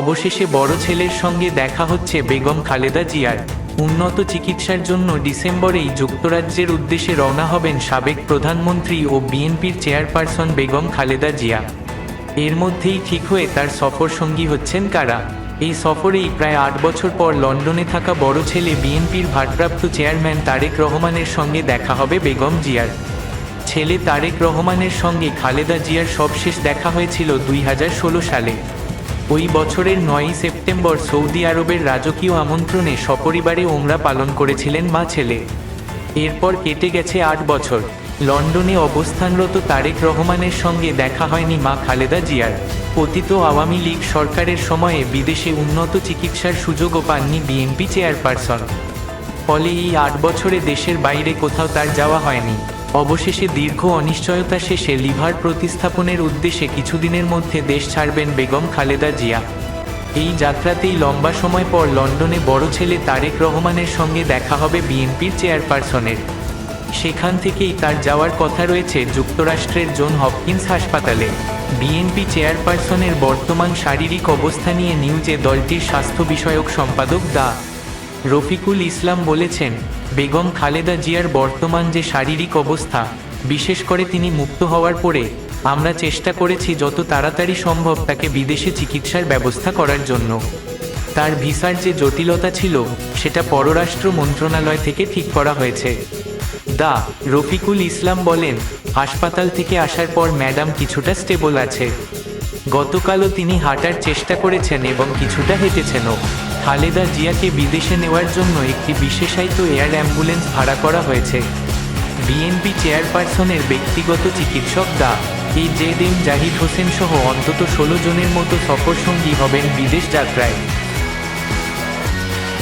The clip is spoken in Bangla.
অবশেষে বড় ছেলের সঙ্গে দেখা হচ্ছে বেগম খালেদা জিয়ার। উন্নত চিকিৎসার জন্য ডিসেম্বরেই যুক্তরাজ্যের উদ্দেশ্যে রওনা হবেন সাবেক প্রধানমন্ত্রী ও বিএনপির চেয়ারপারসন বেগম খালেদা জিয়া। এর মধ্যেই ঠিক হয়ে তার সফর সঙ্গী হচ্ছেন কারা? এই সফরেই প্রায় আট বছর পর লন্ডনে থাকা বড় ছেলে বিএনপির ভারপ্রাপ্ত চেয়ারম্যান তারেক রহমানের সঙ্গে দেখা হবে বেগম জিয়ার। ছেলে তারেক রহমানের সঙ্গে খালেদা জিয়ার সবশেষ দেখা হয়েছিল দুই হাজার ষোলো সালে। ওই বছরের নয়ই সেপ্টেম্বর সৌদি আরবের রাজকীয় আমন্ত্রণে সপরিবারে ওমরা পালন করেছিলেন মা ছেলে। এরপর কেটে গেছে আট বছর। লন্ডনে অবস্থানরত তারেক রহমানের সঙ্গে দেখা হয়নি মা খালেদা জিয়ার। পতিত আওয়ামী লীগ সরকারের সময়ে বিদেশে উন্নত চিকিৎসার সুযোগও পাননি বিএনপি চেয়ারপারসন। ফলে এই আট বছরে দেশের বাইরে কোথাও তার যাওয়া হয়নি। অবশেষে দীর্ঘ অনিশ্চয়তা শেষে লিভার প্রতিস্থাপনের উদ্দেশ্যে কিছুদিনের মধ্যে দেশ ছাড়বেন বেগম খালেদা জিয়া। এই যাত্রাতেই লম্বা সময় পর লন্ডনে বড় ছেলে তারেক রহমানের সঙ্গে দেখা হবে বিএনপির চেয়ারপারসনের। সেখান থেকেই তার যাওয়ার কথা রয়েছে যুক্তরাষ্ট্রের জন হপকিন্স হাসপাতালে। বিএনপি চেয়ারপারসনের বর্তমান শারীরিক অবস্থা নিয়ে নিউজে দলটির স্বাস্থ্য বিষয়ক সম্পাদক দা রফিকুল ইসলাম বলেছেন, বেগম খালেদা জিয়ার বর্তমান যে শারীরিক অবস্থা, বিশেষ করে তিনি মুক্ত হওয়ার পরে, আমরা চেষ্টা করেছি যত তাড়াতাড়ি সম্ভব তাকে বিদেশে চিকিৎসার ব্যবস্থা করার জন্য। তার ভিসার যে জটিলতা ছিল, সেটা পররাষ্ট্র মন্ত্রণালয় থেকে ঠিক করা হয়েছে। দা, রফিকুল ইসলাম বলেন, হাসপাতাল থেকে আসার পর ম্যাডাম কিছুটা স্টেবল আছে। গতকালও তিনি হাঁটার চেষ্টা করেছেন এবং কিছুটা হেঁটেছেনও। খালেদা জিয়াকে বিদেশে নেওয়ার জন্য একটি বিশেষায়িত এয়ার অ্যাম্বুলেন্স ভাড়া করা হয়েছে। বিএনপি চেয়ারপারসনের ব্যক্তিগত চিকিৎসক দা A Z M Zahid Hossain সহ অন্তত ষোলো জনের মতো সফরসঙ্গী হবেন বিদেশ যাত্রায়।